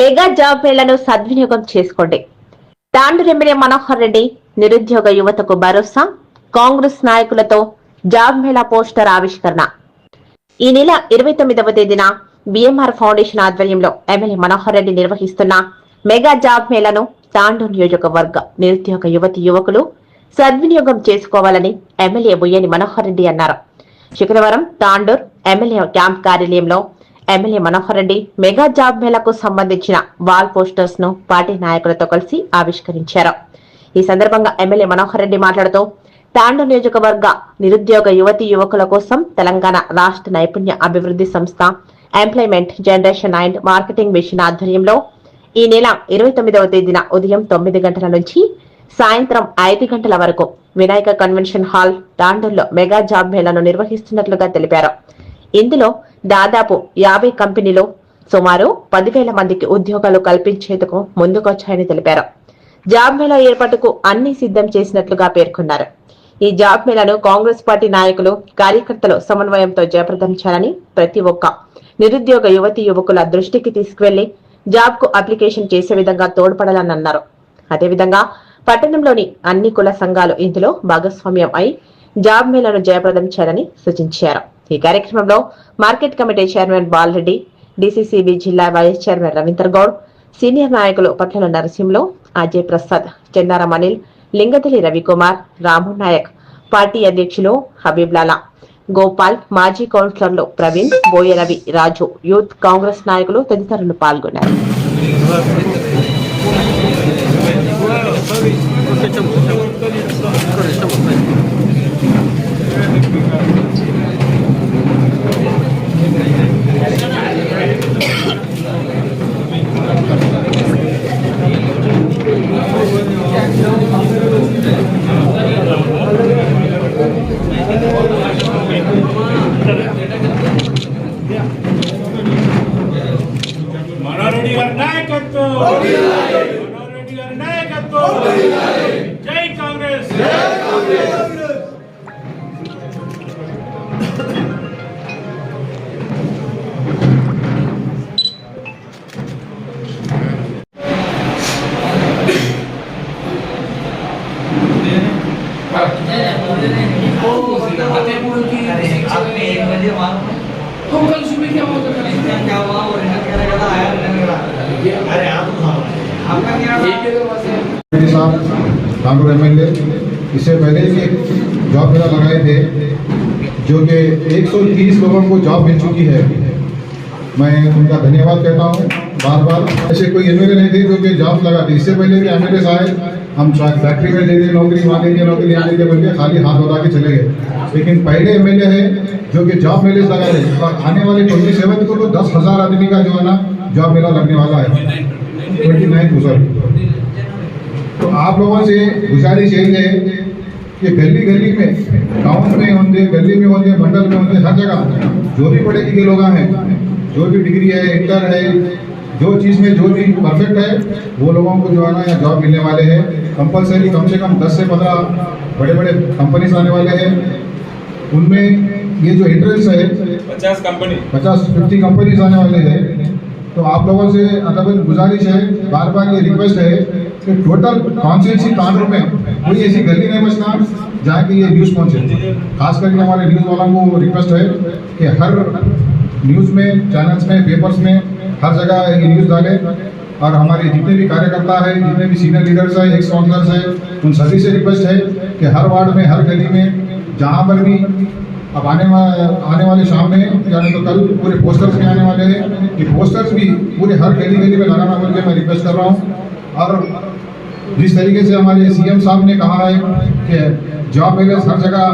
Mega job మేళను సద్వినియోగం చేసుకోండి. Tandur MLA Manohar Reddy నిరుద్యోగ యువతకు భరోసా కాంగ్రెస్ నాయకులతో జాబ్ మేళా పోస్టర్ ఆవిష్కరణ. ఈ నెల ఇరవై తొమ్మిదవ తేదీన బిఎంఆర్ ఫౌండేషన్ ఆధ్వర్యంలో ఎమ్మెల్యే మనోహర్ రెడ్డి నిర్వహిస్తున్న మెగా జాబ్ మేళను తాండూరు నియోజకవర్గ నిరుద్యోగ యువతి యువకులు సద్వినియోగం చేసుకోవాలని ఎమ్మెల్యే బుయ్యని మనోహర్ రెడ్డి అన్నారు. శుక్రవారం తాండూర్ ఎమ్మెల్యే క్యాంప్ కార్యాలయంలో MLA Manohar Reddy mega job మేళకు సంబంధించిన వాల్ పోస్టర్స్ను పార్టీ నాయకులతో కలిసి ఆవిష్కరించారు. ఈ సందర్భంగా ఎమ్మెల్యే మనోహర్ రెడ్డి మాట్లాడుతూ తాండూ నియోజకవర్గ నిరుద్యోగ యువతి యువకుల కోసం తెలంగాణ రాష్ట్ర నైపుణ్య అభివృద్ధి సంస్థ employment generation and marketing mission ఆధ్వర్యంలో ఈ నెల ఇరవై తొమ్మిదవ తేదీన ఉదయం తొమ్మిది గంటల నుంచి సాయంత్రం ఐదు గంటల వరకు వినాయక కన్వెన్షన్ హాల్ తాండూరులో మెగా జాబ్ మేళను నిర్వహిస్తున్నట్లుగా తెలిపారు. ఇందులో దాదాపు యాభై కంపెనీలో సుమారు పదివేల మందికి ఉద్యోగాలు కల్పించేందుకు ముందుకొచ్చాయని తెలిపారు. జాబ్ మేళా ఏర్పాటుకు అన్ని సిద్ధం చేసినట్లుగా పేర్కొన్నారు. ఈ జాబ్ మేళాను కాంగ్రెస్ పార్టీ నాయకులు కార్యకర్తలు సమన్వయంతో జయప్రదం చేయాలని ప్రతి ఒక్క నిరుద్యోగ యువతి యువకుల దృష్టికి తీసుకువెళ్ళి జాబ్కు అప్లికేషన్ చేసే విధంగా తోడ్పడాలని అన్నారు. అదేవిధంగా పట్టణంలోని అన్ని కుల సంఘాలు ఇందులో భాగస్వామ్యం అయి జాబ్ మేళాను జయప్రదం చేయాలని సూచించారు. ఈ కార్యక్రమంలో market committee chairman Balareddy DCCB జిల్లా vice chairman Ravinder Goud senior నాయకులు పట్ల నరసింహలో అజయ్ ప్రసాద్ చెన్నారం అనిల్ లింగతలి రవికుమార్ రాము నాయక్ పార్టీ అధ్యక్షులు హబీబ్ లాలా గోపాల్ మాజీ కౌన్సిలర్లు ప్రవీణ్ బోయ రవి రాజు యూత్ కాంగ్రెస్ నాయకులు తదితరులు పాల్గొన్నారు. Gracias. कानपुर एम एल इससे पहले भी एक जॉब मेला लगाए थे, जो कि 130 लोगों को जॉब मिल चुकी है। मैं उनका धन्यवाद कहता हूँ बार बार ऐसे कोई एम नहीं थे जो कि जॉब लगा थे इससे पहले भी एम आए, हम फैक्ट्री में दे नौकरी वहाँ दे दिए नौकरी यहाँ दे बल्कि खाली हाथ बता के चले गए। लेकिन पहले एमएलए है, जो कि जॉब मेले लगा रहे और आने वाले ट्वेंटी सेवन को तो दस हज़ार आदमी का जो है ना जॉब मेला लगने वाला है। ट्वेंटी नाइन को सर तो आप लोगों से गुजारिश यही है कि गली गली में टाउन में होंगे गली में होंगे मंडल में होंगे हर जगह जो भी पढ़े लिखे लोग हैं जो भी डिग्री है इंटर है जो चीज़ में जो भी परफेक्ट है वो लोगों को जो है ना यहाँ जॉब मिलने वाले हैं। कंपलसरी कम से कम 10 से 15 बड़े बड़े कंपनीज़ आने वाले हैं। उनमें ये जो एंट्रेंस है पचास कंपनी पचास फिफ्टी कंपनीज़ आने वाले हैं। तो आप लोगों से अदब गुजारिश है बार बार ये रिक्वेस्ट है कि टोटल कॉन्स्टिट्यूंसी तांडूर में कोई ऐसी गली नहीं बचना जहाँ की ये न्यूज़ पहुँचे। खास करके हमारे न्यूज़ वालों को रिक्वेस्ट है कि हर न्यूज़ में चैनल्स में पेपर्स में, हर जगह ये न्यूज़ डालें। और हमारे जितने भी कार्यकर्ता है, जितने भी सीनियर लीडर्स हैं एक्स काउंसलर्स हैं, उन सभी से रिक्वेस्ट है कि हर वार्ड में, हर गली में, जहाँ पर भी अब आने वाले आने वाले शाम में यानी तो कल पूरे पोस्टर्स भी आने वाले हैं ये पोस्टर्स भी पूरे हर गली गली में लगाना बोल के मैं रिक्वेस्ट कर रहा हूँ। और जिस तरीके से हमारे सीएम साहब ने कहा है कि जॉब मेले हर जगह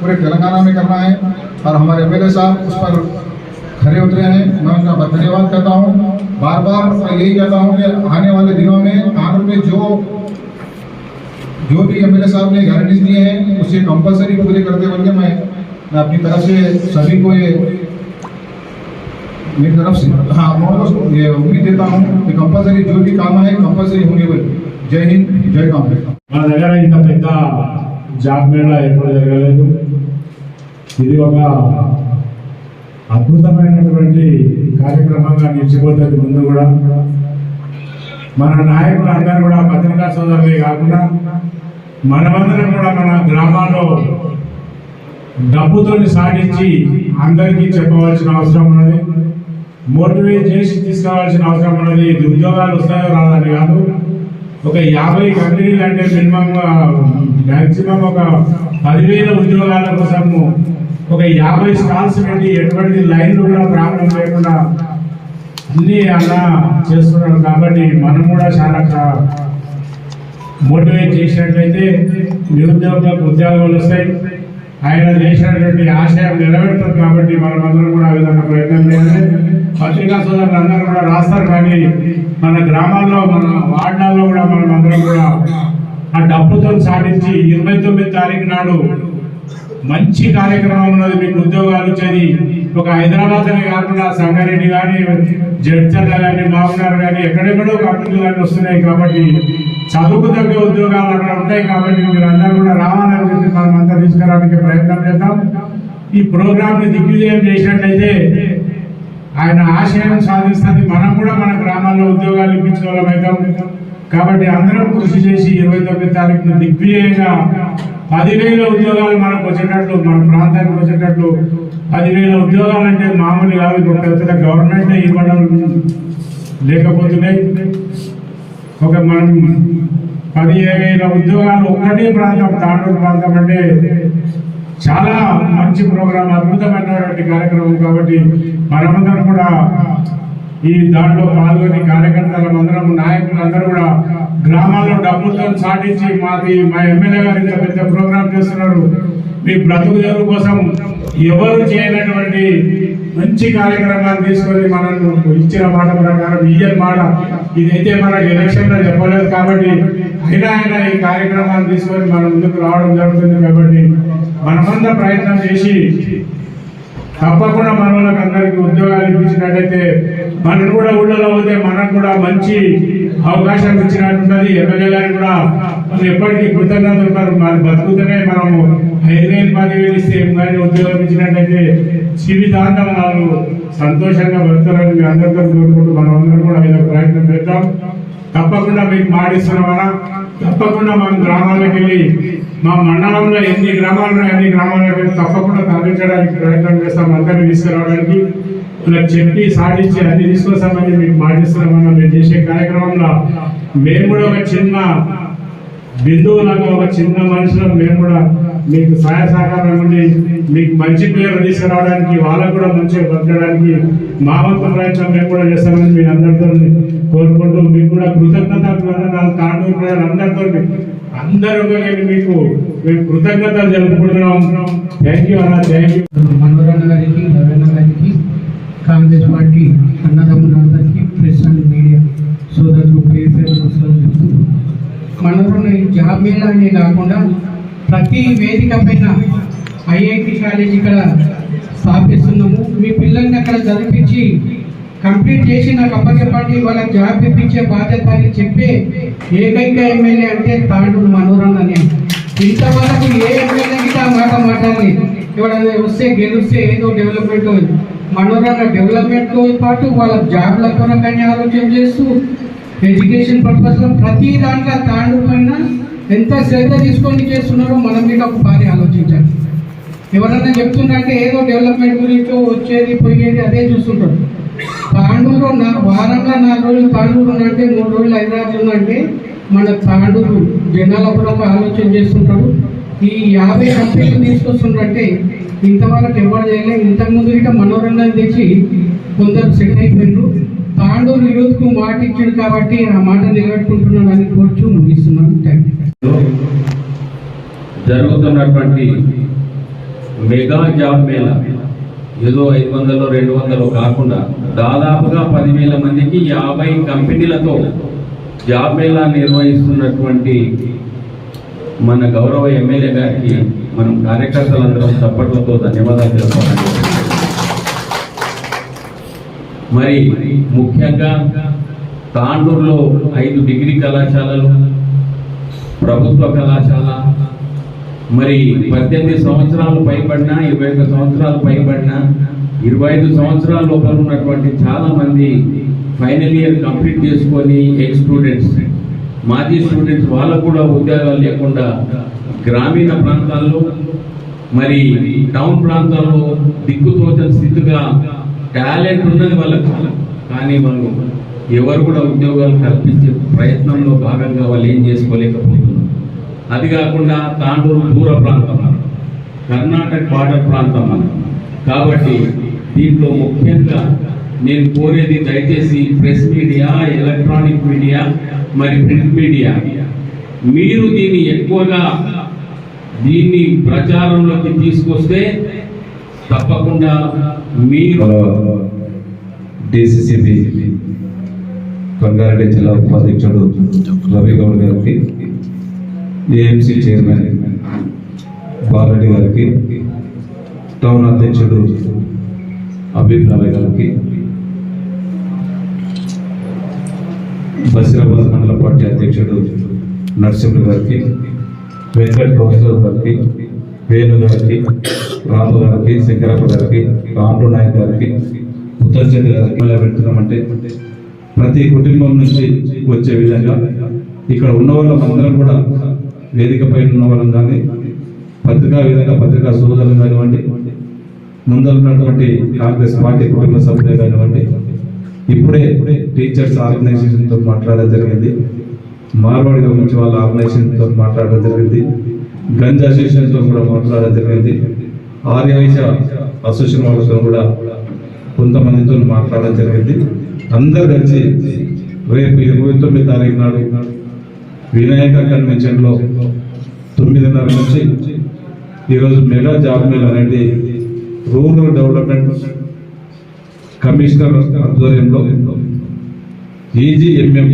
पूरे तेलंगाना में करना है और हमारे एमएलए साहब उस पर खड़े उतरे हैं। मैं उनका धन्यवाद करता हूँ। बार बार मैं यही कहता हूँ कि आने वाले दिनों में कानून में जो जो भी एमएलए साहब ने गारंटीज दिए हैं, उसे कंपलसरी पूरे करते हुए मैं मैं अपनी तरफ़ से सभी को ये मेरी तरफ से हाँ मैं उनको ये उम्मीद देता हूँ कि कंपलसरी जो भी काम है कंपलसरी होंगे बोले जय हिंद जय कांग्रेस మన దగ్గర ఇంత పెద్ద జాబ్ మేళా ఎప్పుడు జరగలేదు ఇది ఒక అద్భుతమైనటువంటి కార్యక్రమం జ్ఞాపకంగా నిలిచిపోతుంది ముందు కూడా మన నాయకులు అందరూ కూడా పత్రికా సోదరులే కాకుండా మనమందరం కూడా మన గ్రామాల్లో డబ్బుతో సాధించి అందరికీ చెప్పవలసిన అవసరం ఉన్నది మోటివేట్ చేసి తీసుకోవాల్సిన అవసరం ఉన్నది. ఉద్యోగాలు వస్తాయో రాదని కాదు. ఒక యాభై కంపెనీలు అంటే మినిమం మ్యాక్సిమం ఒక పదివేల ఉద్యోగాల కోసము ఒక యాభై స్టాల్స్ పెట్టి ఎటువంటి లైన్లు కూడా ప్రాబ్లం లేకుండా అన్ని అలా చేస్తున్నారు. కాబట్టి మనం కూడా చాలా మోటివేట్ చేసినట్లయితే నిరుద్యోగులకు ఉద్యోగాలు వస్తాయి. ఆయన చేసినటువంటి ఆశయం నెరవేరుతుంది కాబట్టి మనమందరం కూడా ఆ విధంగా ప్రయత్నం చేయాలి. పత్రికా సోదరులు అందరూ కూడా రాస్తారు కానీ మన గ్రామాల్లో మన వార్డాల్లో కూడా మనం అందరం కూడా ఆ డబ్బుతో సాధించి ఇరవై తొమ్మిది తారీఖు నాడు మంచి కార్యక్రమం ఉన్నది మీకు ఉద్యోగాలు వచ్చేది. ఒక హైదరాబాద్నే కాకుండా సంగారెడ్డి కానీ జడ్చర్ల కానీ మామూలు కానీ ఎక్కడెక్కడో కంపెనీలు కానీ వస్తున్నాయి కాబట్టి చదువుకు తగ్గ ఉద్యోగాలు అక్కడ ఉంటాయి కాబట్టి మీరు అందరూ కూడా రావాలని చెప్పి మనం అంతా తీసుకురావడానికి ప్రయత్నం చేద్దాం. ఈ ప్రోగ్రామ్ని దిగ్విజయం చేసినట్లయితే ఆయన ఆశయం సాధిస్తుంది. మనం కూడా మన గ్రామాల్లో ఉద్యోగాలు ఇప్పించిన కాబట్టి అందరం కృషి చేసి ఇరవై తొమ్మిది తారీఖున దిగ్విజయంగా పదివేల ఉద్యోగాలు మనకు వచ్చేటట్లు మన ప్రాంతానికి వచ్చేటట్లు పదివేల ఉద్యోగాలు అంటే మామూలు కాదు. ఇప్పుడు పెద్ద గవర్నమెంట్ ఇవ్వడం లేకపోతున్నాయి ఒక మనం పదివేల ఉద్యోగాలు ఒక్కటే ప్రాంతం తాండూరు ప్రాంతం అంటే చాలా మంచి ప్రోగ్రాం అద్భుతమైనటువంటి కార్యక్రమం కాబట్టి మనమందరం కూడా ఈ దాంట్లో పాల్గొని కార్యకర్తలు అందరం నాయకులు అందరూ కూడా గ్రామాల్లో డబ్బులతో సాటించి మాది మా ఎమ్మెల్యే గారు ఇంత పెద్ద ప్రోగ్రాం చేస్తున్నారు. మీ బ్రతుకు తెరువు కోసం ఎవరు చేయనటువంటి మంచి కార్యక్రమాన్ని తీసుకొని మనం ఇచ్చిన మాట ప్రకారం ఇయ్యని మాట ఇదైతే మనకు ఎలక్షన్లో చెప్పలేదు కాబట్టి అయినా ఆయన ఈ కార్యక్రమాన్ని తీసుకొని మన ముందుకు రావడం జరుగుతుంది కాబట్టి మనమంతా ప్రయత్నం చేసి తప్పకుండా మన వాళ్ళకి అందరికీ ఉద్యోగాలు ఇప్పించినట్టయితే మనం కూడా ఊళ్ళలో పోతే మనకు కూడా మంచి అవకాశం ఇచ్చినట్టున్నది ఎమ్మెల్యే గారికి కూడా మనం ఎప్పటికీ కృతజ్ఞతలు ఉంటారు మన బతుకుతూనే మనము ఐదు వేలు పది వేలు ఇస్తే కానీ ఉద్యోగం ఇచ్చినట్టయితే జీవితాంతం వాళ్ళు సంతోషంగా బతుకుతారని మీ అందరితో కోరుకుంటూ మనం అందరం కూడా ఇలా ప్రయత్నం చేద్దాం. తప్పకుండా మీకు మాటిస్తున్నామన్నా తప్పకుండా మన గ్రామాలకు వెళ్ళి మా మండలంలో ఎన్ని గ్రామాలు ఉన్నాయో అన్ని గ్రామాలకు వెళ్ళి తప్పకుండా తరలించడానికి ప్రయత్నం చేస్తాం. అందరినీ తీసుకురావడానికి ఇలా చెప్పి సాధించి అన్ని తీసుకొస్తామని మీకు మాటిస్తున్నామన్నా మీరు చేసే కార్యక్రమంలో మేము కూడా ఒక చిన్న బిందువులాగా ఒక చిన్న మనిషిలో మేము కూడా మీకు సహాయ సహకారం ఉండి మీకు మంచి పేరు తీసుకురావడానికి వాళ్ళకు కూడా మంచిగా బతకడానికి మా వంతు ప్రయత్నం మేము కూడా చేస్తామని మీ అందరితో కోరుకుంటూ మీకు కూడా కృతజ్ఞత తాండూరు ప్రజలు అందరితో అందరూ మీకు మేము కృతజ్ఞతలు జరుపుకుంటున్నాం థ్యాంక్ యూ అన్న థ్యాంక్ యూ మనోరన్న గారికి రవీణ గారికి కాంగ్రెస్ పార్టీ అన్నదమ్ములందరికీ ప్రెస్ అండ్ మీడియా సోదరులు పేరు పేరు నమస్కారం జాబ్ మేళా అనే కాకుండా ప్రతి వేదిక పైన ఐఐటి కాలేజ్ ఇక్కడ స్థాపిస్తున్నాము. మీ పిల్లల్ని అక్కడ చదివించి కంప్లీట్ చేసి నాకు అప్పచెప్పండి వాళ్ళకి జాబ్ ఇప్పించే బాధ్యత అని చెప్పే ఏకైక ఎమ్మెల్యే అంటే తాండూరు మనోరన్న అని. ఇంతవరకు ఏ ఎమ్మెల్యే గిట్ట ఆ మాట మాట్లాడి ఎవరైనా వస్తే గెలిస్తే ఏదో డెవలప్మెంట్ మనోరన్న డెవలప్మెంట్తో పాటు వాళ్ళ జాబ్ల కొరకని ఆలోచన చేస్తూ ఎడ్యుకేషన్ పర్పస్లో ప్రతి దాంట్లో తాండు పైన ఎంత శ్రద్ధ తీసుకొని చేస్తున్నారో మనం మీద ఒకసారి ఆలోచించాలి. ఎవరన్నా చెప్తుంటే ఏదో డెవలప్మెంట్ గురించి వచ్చేది పోయేది అదే చూస్తుంటారు. తాండూరు నా వారంలో నాలుగు రోజులు తాండూరు ఉందంటే మూడు రోజులు హైదరాబాద్ ఉందంటే మన తాండూరు జనాల కూడా ఆలోచన చేస్తుంటారు. ఈ యాభై కంపెనీలు తీసుకొస్తుంటే ఇంతవరకు ఎవరు చేయలేదు ఇంతకుముందు ఇక మనోరంజన తెచ్చి కొందరు సెట్ అయిపోయినారు తాండూరు నిరోధకం మాట ఇచ్చాడు కాబట్టి ఆ మాట నిలబెట్టుకుంటున్నాను అని కోరుచు ముగిస్తున్నాను. జరుగుతున్నటువంటి మెగా జాబ్ మేళా ఏదో ఐదు వందలు రెండు వందలు కాకుండా దాదాపుగా పదివేల మందికి యాభై కంపెనీలతో జాబ్ మేళా నిర్వహిస్తున్నటువంటి మన గౌరవ ఎమ్మెల్యే గారికి మనం కార్యకర్తలందరం చప్పట్లతో ధన్యవాదాలు తెలుపుకోవాలి మరి ముఖ్యంగా తాండూరులో ఐదు డిగ్రీ కళాశాలలు ప్రభుత్వ కళాశాల మరి పద్దెనిమిది సంవత్సరాలు పైబడిన ఇరవై ఒక్క సంవత్సరాలు పైబడిన ఇరవై ఐదు సంవత్సరాల లోపల ఉన్నటువంటి చాలామంది ఫైనల్ ఇయర్ కంప్లీట్ చేసుకొని ఎక్స్ స్టూడెంట్స్ మాజీ స్టూడెంట్స్ వాళ్ళకు కూడా ఉద్యోగాలు లేకుండా గ్రామీణ ప్రాంతాల్లో మరి టౌన్ ప్రాంతాల్లో దిక్కుతోచని స్థితిగా టాలెంట్ ఉన్నది వాళ్ళకు. కానీ వాళ్ళు ఎవరు కూడా ఉద్యోగాలు కల్పించే ప్రయత్నంలో భాగంగా వాళ్ళు ఏం చేసుకోలేకపోతున్నారు. అది కాకుండా తాండూరు దూర ప్రాంతం కర్ణాటక బార్డర్ ప్రాంతం మనం కాబట్టి దీంట్లో ముఖ్యంగా నేను కోరేది దయచేసి ప్రెస్ మీడియా ఎలక్ట్రానిక్ మీడియా మరి ప్రింట్ మీడియా. మీరు దీన్ని ఎక్కువగా దీన్ని ప్రచారంలోకి తీసుకొస్తే తప్పకుండా మీరు డిసిసిబి కొంగారెడ్డి జిల్లా ఉపాధ్యక్షుడు రవి గౌడ్ గారికి ఏఎంసీ చైర్మన్ బాలరెడ్డి గారికి టౌన్ అధ్యక్షుడు అభిప్రాయ గారికి బసిరాబాద్ మండల పార్టీ అధ్యక్షుడు నరసింహులు గారికి వెంకట్ గౌరవ్ గారికి వేణు గారికి రాము గారికి శంకరప్ప గారికి రాంటు నాయక్ గారికి ఉత్తర్చంద్ గారికి ఇలా పెడుతున్నామంటే ప్రతి కుటుంబం నుంచి వచ్చే విధంగా ఇక్కడ ఉన్న వాళ్ళందరం కూడా వేదికపై ఉన్న వాళ్ళం కానీ పత్రికా విధంగా పత్రికా సోదరులు కానివ్వండి ముందరున్నటువంటి కాంగ్రెస్ పార్టీ కుటుంబ సభ్యులు కానివ్వండి ఇప్పుడే టీచర్స్ ఆర్గనైజేషన్తో మాట్లాడడం జరిగింది. మార్వాడి గురించి వాళ్ళ ఆర్గనైజేషన్తో మాట్లాడడం జరిగింది. గంజ్ అసోసియేషన్తో కూడా మాట్లాడడం జరిగింది. ఆర్య అసోసియేషన్ వాళ్ళతో కూడా కొంతమందితో మాట్లాడడం జరిగింది. అందరు కలిసి రేపు ఇరవై తొమ్మిది తారీఖు నాడు వినాయక కన్వెన్షన్లో తొమ్మిదిన్నర నుంచి ఈరోజు మెగా జాబ్ మేళ అనేది రూరల్ డెవలప్మెంట్ కమిషనర్ ఆధ్వర్యంలో ఈజీఎంఎం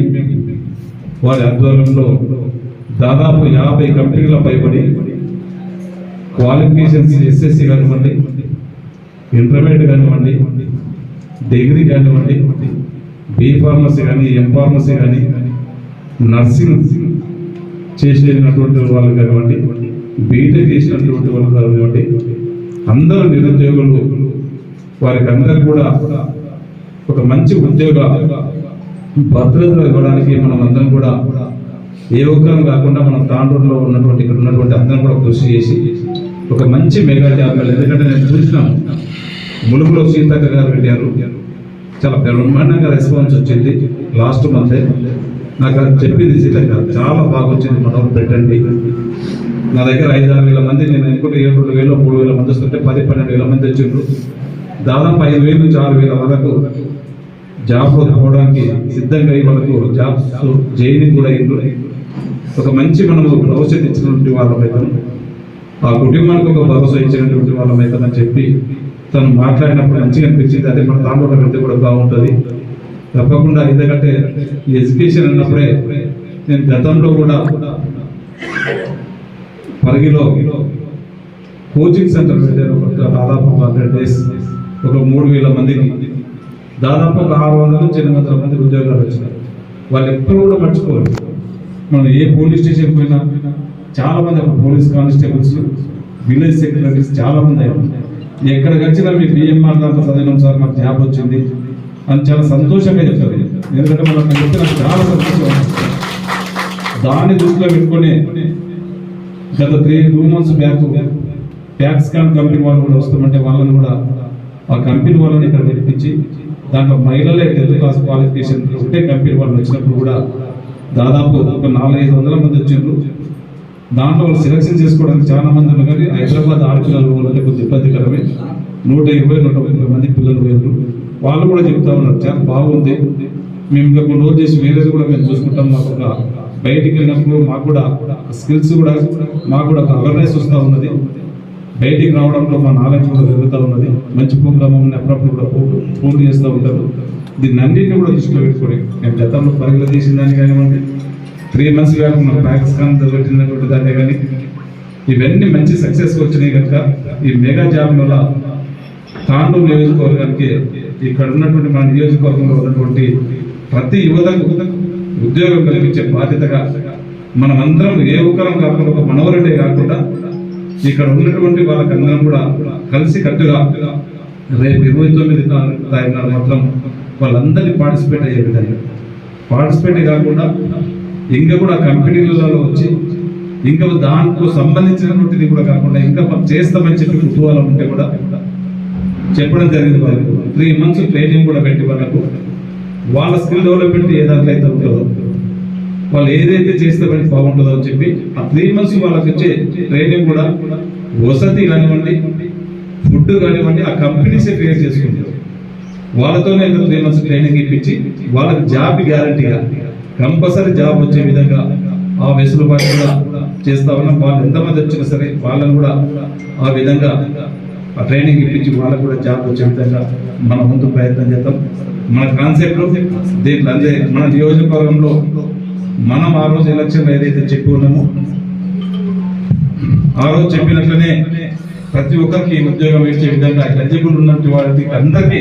వారి ఆధ్వర్యంలో దాదాపు యాభై కంపెనీల పైబడి క్వాలిఫికేషన్స్ ఎస్ఎస్సి కానివ్వండి ఇంటర్మీడియట్ కానివ్వండి డిగ్రీ కానివ్వండి బి ఫార్మసీ కానీ ఎం ఫార్మసీ కానీ నర్సింగ్ చేసినటువంటి వాళ్ళు కానివ్వండి బీటెక్ చేసినటువంటి వాళ్ళు కానివ్వండి అందరూ నిరుద్యోగులు. వారికి అందరు కూడా ఒక మంచి ఉద్యోగ భద్రత ఇవ్వడానికి మనం అందరం కూడా ఏ ఒక్కరం కాకుండా మనం తాండూరులో ఉన్నటువంటి ఇక్కడ ఉన్నటువంటి అందరం కూడా కృషి చేసి ఒక మంచి మెగా జాబ్ ఎందుకంటే నేను చూసినాను ములుగులో సీతక్క గారు పెట్టారు. చాలా బ్రహ్మాండంగా రెస్పాన్స్ వచ్చింది లాస్ట్ మంత్ నాకు అది చెప్పింది సీతక్క చాలా బాగా వచ్చింది మనం పెట్టండి. నా దగ్గర ఐదు ఆరు వేల మంది నేను అనుకుంటే ఏడు రెండు వేలు మూడు వేల మంది వస్తుంటే పది పన్నెండు వేల మంది వచ్చిండ్రు. దాదాపు ఐదు వేలు నుంచి ఆరు వేల వరకు జాబ్ పోవడానికి సిద్ధంగా అయ్యి వాళ్ళకు జాబ్స్ జైలు కూడా అయిండ్రు ఒక మంచి మనము భవిష్యత్తు ఇచ్చినటువంటి వాళ్ళమైతే. ఆ కుటుంబానికి ఒక భరోసా ఇచ్చినటువంటి వాళ్ళమైతే చెప్పి తను మాట్లాడినప్పుడు మంచిగా అనిపించింది. అదే మన తాండూరు వెళ్తే కూడా బాగుంటుంది. తప్పకుండా ఎందుకంటే ఈ ఎడ్యుకేషన్ అన్నప్పుడే నేను గతంలో కూడా పరిగిలో కోచింగ్ సెంటర్ పెట్టాను. ఒక దాదాపు హండ్రెడ్ డేస్ ఒక మూడు వేల మందికి దాదాపు ఒక ఆరు వందల నుంచి ఎనిమిది వందల మంది ఉద్యోగాలు వచ్చినాయి. వాళ్ళు ఎప్పుడు కూడా మర్చిపోరు. మనం ఏ పోలీస్ స్టేషన్ పోయినా చాలా మంది అప్పుడు పోలీస్ కానిస్టేబుల్స్ విలేజ్ సెక్రటరీస్ చాలా మంది అయ్యారు. ఎక్కడికి వచ్చినా మీ బిఎంఆర్ దాంట్లో చదివినాం సార్ మాకు జాబ్ వచ్చింది అని చాలా సంతోషంగా చెప్తారు ఎందుకంటే మనం చెప్తే నాకు చాలా సంతోషం దాన్ని దృష్టిలో పెట్టుకొని గత త్రీ టూ మంత్స్ బ్యాక్ ట్యాక్స్ కాన్ కంపెనీ వాళ్ళు కూడా వస్తామంటే వాళ్ళని కూడా ఆ కంపెనీ వాళ్ళని ఇక్కడ తెప్పించి దాంట్లో మహిళలే టెన్త్ క్లాస్ క్వాలిఫికేషన్ ఉంటే కంపెనీ వాళ్ళు వచ్చినప్పుడు కూడా దాదాపు ఒక నాలుగైదు వందల మంది వచ్చిండ్రు దాంట్లో వాళ్ళు సెలక్షన్ చేసుకోవడానికి చాలా మంది ఉన్నారు కానీ హైదరాబాద్ ఆడపిల్లలు వాళ్ళంటే కొంచెం ఇబ్బందికరమే. నూట ఇరవై నూట ముప్పై మంది పిల్లలు వేరు వాళ్ళు కూడా చెప్తా ఉన్నారు చాలా బాగుంది. మేము ఇంకా కొన్ని రోజు చేసి వేరే కూడా మేము చూసుకుంటాం. మాకు ఒక బయటికి వెళ్ళినప్పుడు మాకు కూడా స్కిల్స్ కూడా మాకు కూడా ఒక అవేర్నెస్ వస్తూ ఉన్నది. బయటికి రావడంలో మా నాలెడ్జ్ కూడా పెరుగుతూ ఉన్నది. మంచి ప్రోగ్రామ్ అప్పుడప్పుడు కూడా ఫోన్ చేస్తూ ఉంటారు. దీన్ని అన్నింటిని కూడా దృష్టిలో పెట్టుకోండి నేను గతంలో పరుగులు తీసిన దాన్ని కానివ్వండి త్రీ మంత్స్ బ్యాక్ మన పాకిస్తాన్ పెట్టినటువంటి దాన్ని కానీ ఇవన్నీ మంచి సక్సెస్ వచ్చినాయి కనుక ఈ మెగా జాబ్ వల్ల తాండూరు నియోజకవర్గానికి ఇక్కడ ఉన్నటువంటి మన నియోజకవర్గంలో ఉన్నటువంటి ప్రతి యువతకు ఉద్యోగం కల్పించే బాధ్యతగా మనమందరం ఏ ఒక్కరం కాకుండా ఒక మనవరుడే కాకుండా ఇక్కడ ఉన్నటువంటి వాళ్ళకందరం కూడా కలిసి కట్టుగా రేపు ఇరవై తొమ్మిది తారీఖు మాత్రం వాళ్ళందరినీ పార్టిసిపేట్ అయ్యే విధంగా. పార్టిసిపేట్ కాకుండా ఇంకా కూడా కంపెనీలలో వచ్చి ఇంకా దాంట్లో సంబంధించినటువంటిది కూడా కాకుండా ఇంకా మనం చేస్తామని చెప్పి కుటుంబాలు ఉంటే కూడా చెప్పడం జరిగింది వాళ్ళకు. త్రీ మంత్స్ ట్రైనింగ్ కూడా పెట్టి వాళ్ళకు. వాళ్ళ స్కిల్ డెవలప్మెంట్ ఏ దాంట్లో అయితే ఉంటుందో వాళ్ళు ఏదైతే చేస్తే మనకి బాగుంటుందో అని చెప్పి ఆ త్రీ మంత్స్ వాళ్ళకి వచ్చే ట్రైనింగ్ కూడా వసతి కానివ్వండి ఫుడ్ కానివ్వండి ఆ కంపెనీసే క్రియేట్ చేసుకుంటారు. వాళ్ళతోనే త్రీ మంత్స్ ట్రైనింగ్ ఇప్పించి వాళ్ళకి జాబ్ గ్యారంటీగా కంపల్సరీ జాబ్ వచ్చే విధంగా ఆ వెసులుబాటు కూడా చేస్తా ఉన్నాం. వాళ్ళు ఎంతమంది వచ్చినా సరే వాళ్ళని కూడా ఆ విధంగా ఆ ట్రైనింగ్ ఇప్పించి వాళ్ళకు కూడా జాబ్ వచ్చే విధంగా మన ముందు ప్రయత్నం చేద్దాం. మన కాన్సెప్ట్ దీంట్లో అంతే మన నియోజకవర్గంలో మనం ఆ రోజు ఎలక్షన్లో ఏదైతే చెప్పి ఉన్నామో ఆ రోజు చెప్పినట్లనే ప్రతి ఒక్కరికి ఉద్యోగం ఇచ్చే విధంగా ఎలిజిబుల్ ఉన్నటువంటి వాళ్ళకి అందరికీ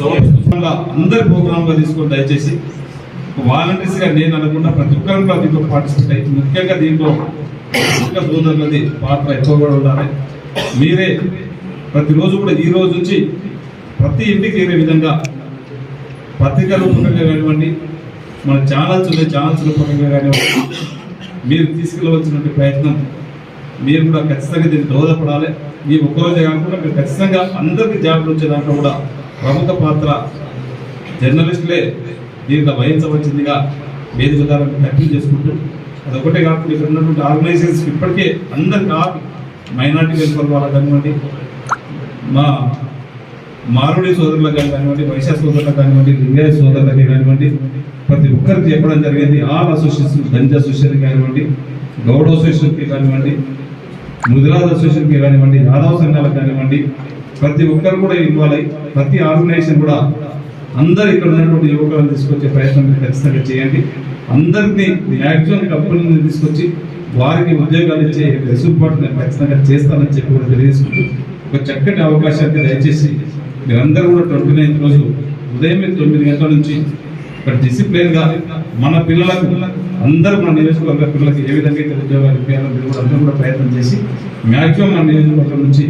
అందరి ప్రోగ్రామ్గా తీసుకొని దయచేసి వాలంటీర్స్గా నేను అనుకున్న ప్రతి ఒక్కరు కూడా దీంట్లో పార్టిసిపేట్ అయితే ముఖ్యంగా దీంట్లో సోదరులది పాత్ర ఎక్కువ కూడా ఉండాలి. మీరే ప్రతిరోజు కూడా ఈ రోజు నుంచి ప్రతి ఇంటికి చేరే విధంగా పత్రిక రూపకంగా కానివ్వండి మన ఛానల్స్ ఉన్నాయి ఛానల్స్ రూపకంగా కానివ్వండి మీరు తీసుకెళ్ళవలసినటువంటి ప్రయత్నం మీరు కూడా ఖచ్చితంగా దీన్ని దోహదపడాలి. మీ ఒక్కరోజే కాకుండా మీరు ఖచ్చితంగా అందరికీ జాబ్లు వచ్చే దాంట్లో కూడా ప్రముఖ పాత్ర జర్నలిస్టులే దీంట్లో వహించవలసిందిగా వేదిక ద్వారా అప్పీల్ చేసుకుంటూ అదొకటే కాకుండా ఇక్కడ ఉన్నటువంటి ఆర్గనైజేషన్స్ ఇప్పటికే అందరికి మైనార్టీ వెల్ఫేర్ వాళ్ళకి కానివ్వండి మా మారుడి సోదరులకు కానివ్వండి వైశ్య సోదరులకు కానివ్వండి లింగాయ సోదరులకి కానివ్వండి ప్రతి ఒక్కరికి చెప్పడం జరిగింది. ఆల్ అసోసియేషన్ గంజ అసోసియేషన్ కానివ్వండి గౌడ అసోసియేషన్కి కానివ్వండి ముదిరాజ్ అసోసియేషన్కి కానివ్వండి యాదవ సంఘాలకు కానివ్వండి ప్రతి ఒక్కరు కూడా ఇన్వాల్వ్ అయ్యి ప్రతి ఆర్గనైజేషన్ కూడా అందరు ఇక్కడ ఉన్నటువంటి యువకులను తీసుకొచ్చే ప్రయత్నం మీరు ఖచ్చితంగా చేయండి. అందరినీ మ్యాక్సిమం కంపెనీని తీసుకొచ్చి వారికి ఉద్యోగాలు ఇచ్చే వెసులుబాటు నేను ఖచ్చితంగా చేస్తానని చెప్పి కూడా తెలియజేసుకుంటూ ఒక చక్కటి అవకాశాన్ని దయచేసి మీరందరూ కూడా ట్వంటీ నైన్త్ రోజు ఉదయం తొమ్మిది గంటల నుంచి ఇక్కడ డిసిప్లిన్గా మన పిల్లలకు అందరూ మన నియోజకవర్గ పిల్లలకి ఏ విధంగా అయితే ఉద్యోగాలు ఇవ్వాలో మీరు కూడా అందరూ కూడా ప్రయత్నం చేసి మ్యాక్సిమం మన నియోజకవర్గం నుంచి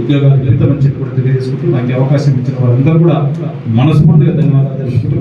ఉద్యోగాలు వెళ్తామని చెప్పి కూడా తెలియజేసుకుంటూ నాకు అవకాశం ఇచ్చిన వారందరూ కూడా మనస్ఫూర్తిగా ధన్యవాదాలు తెలుసుకుంటూ